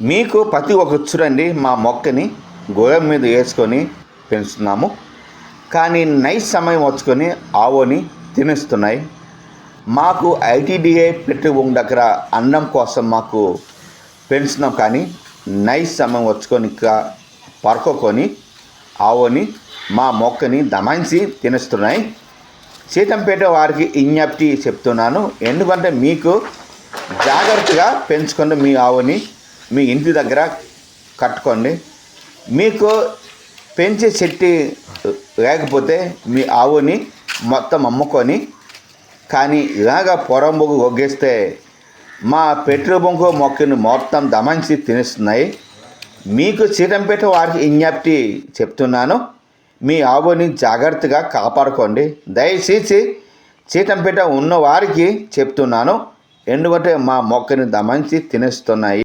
మీకు ప్రతి ఒక్క చూడండి మా మొక్కని గోడల మీద వేసుకొని పెంచుతున్నాము. కానీ నైట్ సమయం వచ్చుకొని ఆవుని తినేస్తున్నాయి. మాకు ఐటీడీఏ పెట్టి దగ్గర అన్నం కోసం మాకు పెంచుతున్నాం కానీ నైట్ సమయం వచ్చుకొని ఇంకా పరుకోకొని ఆవుని మా మొక్కని దమాయించి తినేస్తున్నాయి. సీతంపేట వారికి విజ్ఞప్తి చెప్తున్నాను. ఎందుకంటే మీకు జాగ్రత్తగా పెంచుకొని మీ ఆవుని మీ ఇంటి దగ్గర కట్టుకోండి. మీకు పెంచే చెట్టి లేకపోతే మీ ఆవుని మొత్తం అమ్ముకొని కానీ ఇలాగ పొరంబొగు గొగ్గేస్తే మా పెట్రోల్ బొంకు మొక్కను మొత్తం దమంచి తినేస్తున్నాయి. మీకు చీటంపేట వారికి విజ్ఞప్తి చెప్తున్నాను. మీ ఆవుని జాగ్రత్తగా కాపాడుకోండి. దయచేసి చీటంపేట ఉన్న వారికి చెప్తున్నాను. ఎందుకంటే మా మొక్కని దమంచి తినేస్తున్నాయి.